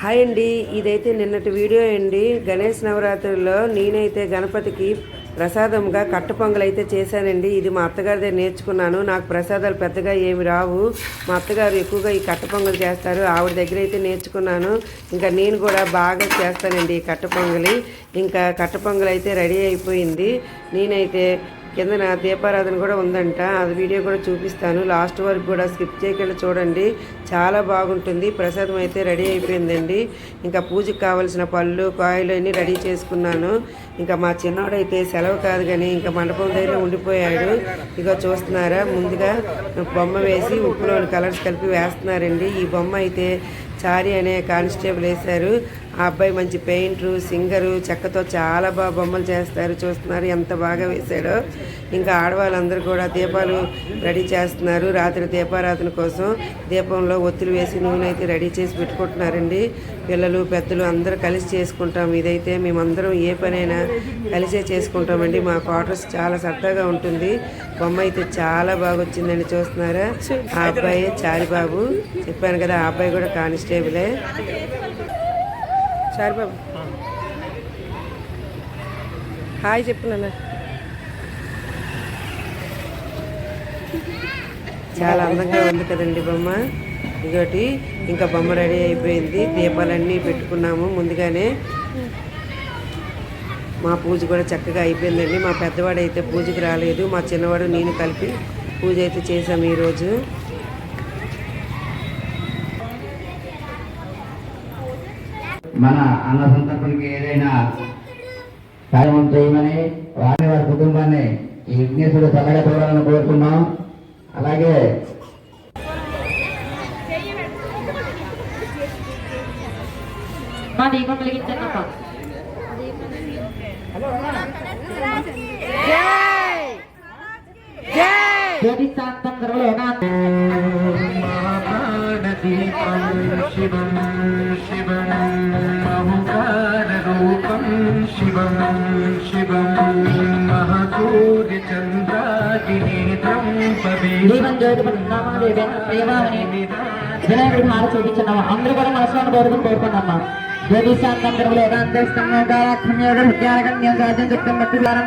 Hi అండి. ఇదైతే నిన్నటి వీడియో అండి. గణేష్ నవరాత్రుల్లో నేనైతే గణపతికి ప్రసాదంగా కట్ట పొంగల్ అయితే చేశానండి. ఇది మా అత్తగారి దగ్గర నేర్చుకున్నాను. నాకు ప్రసాదాలు పెద్దగా ఏమి రావు. మా అత్తగారు ఎక్కువగా ఈ కట్ట పొంగల్ చేస్తారు. ఆవిడ దగ్గర అయితే నేర్చుకున్నాను. ఇంకా నేను కూడా బాగా చేస్తానండి ఈ కట్ట పొంగలి ఇంకా కట్ట పొంగల్ అయితే రెడీ అయిపోయింది. నేనైతే కిందన దీపారాధన కూడా ఉందంట. అది వీడియో కూడా చూపిస్తాను. లాస్ట్ వరకు కూడా స్కిప్ చేయకుండా చూడండి. చాలా బాగుంటుంది. ప్రసాదం అయితే రెడీ అయిపోయిందండి. ఇంకా పూజకి కావాల్సిన పళ్ళు కాయలు అన్నీ రెడీ చేసుకున్నాను. ఇంకా మా చిన్నోడైతే సెలవు కాదు కానీ ఇంకా మండపం దగ్గర ఉండిపోయాడు. ఇక చూస్తున్నారా? ముందుగా బొమ్మ వేసి ఉప్పులోని కలర్స్ కలిపి వేస్తున్నారండి. ఈ బొమ్మ అయితే చారి అనే కానిస్టేబుల్ వేశారు. ఆ అబ్బాయి మంచి పెయింటరు సింగరు చెక్కతో చాలా బాగా బొమ్మలు చేస్తారు చూస్తున్నారు ఎంత బాగా వేశాడో. ఇంకా ఆడవాళ్ళందరూ కూడా దీపాలు రెడీ చేస్తున్నారు. రాత్రి దీపారాధన కోసం దీపంలో ఒత్తులు వేసి నూనె అయితే రెడీ చేసి పెట్టుకుంటున్నారండి. పిల్లలు పెద్దలు అందరూ కలిసి చేసుకుంటాం. ఇదైతే మేమందరం ఏ పనైనా కలిసే చేసుకుంటామండి. మా క్వార్టర్స్ చాలా సరదాగా ఉంటుంది. బొమ్మ అయితే చాలా బాగా వచ్చిందండి చూస్తున్నారా? ఆ అబ్బాయి చారిబాబు. చెప్పాను కదా ఆ అబ్బాయి కూడా కానిస్టేబులే. చారిబాబు హాయ్ చెప్పు నాన్న. చాలా అందంగా ఉంది కదండి బొమ్మ. ఇంకోటి ఇంకా బొమ్మ రెడీ అయిపోయింది. దీపాలన్నీ పెట్టుకున్నాము ముందుగానే. మా పూజ కూడా చక్కగా అయిపోయిందండి. మా పెద్దవాడు అయితే పూజకి రాలేదు. మా చిన్నవాడు నేను కలిపి పూజ అయితే చేశాము ఈరోజు. మన అన్న సంతర్పణకి ఏదైనా కార్యక్రమం చేయమని వారిని వారి కుటుంబాన్ని ఈ విఘ్నేశ్వరుడు చల్లగా చూడాలని కోరుకున్నాం అలాగే మా దీపం వెలిగించండి జ్యోతి శివం శివం శివం మహసూర్యచంద్రాదినేత్రం దీపం వినాయకుడికి హార చూపించున్నామా అందరూ కూడా మనసులో కోరుకుని కోరుకున్నామా జ్యోతి శాంతం సర్వలోకాంతస్థం గారాఖ్యం రాజ్యం చిత్తం మత్తులారం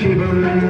শিবনী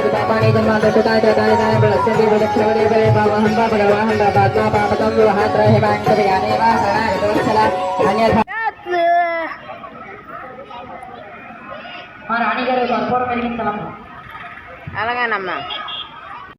జై బలో గణేష్ మహారాజ్ కి జై బలో గణేష్ మహారాజ్ కి ఓకే ఓకే మా రాణిగారు కర్పూరం వెలిగించాలమ్మా అలాగేనమ్మా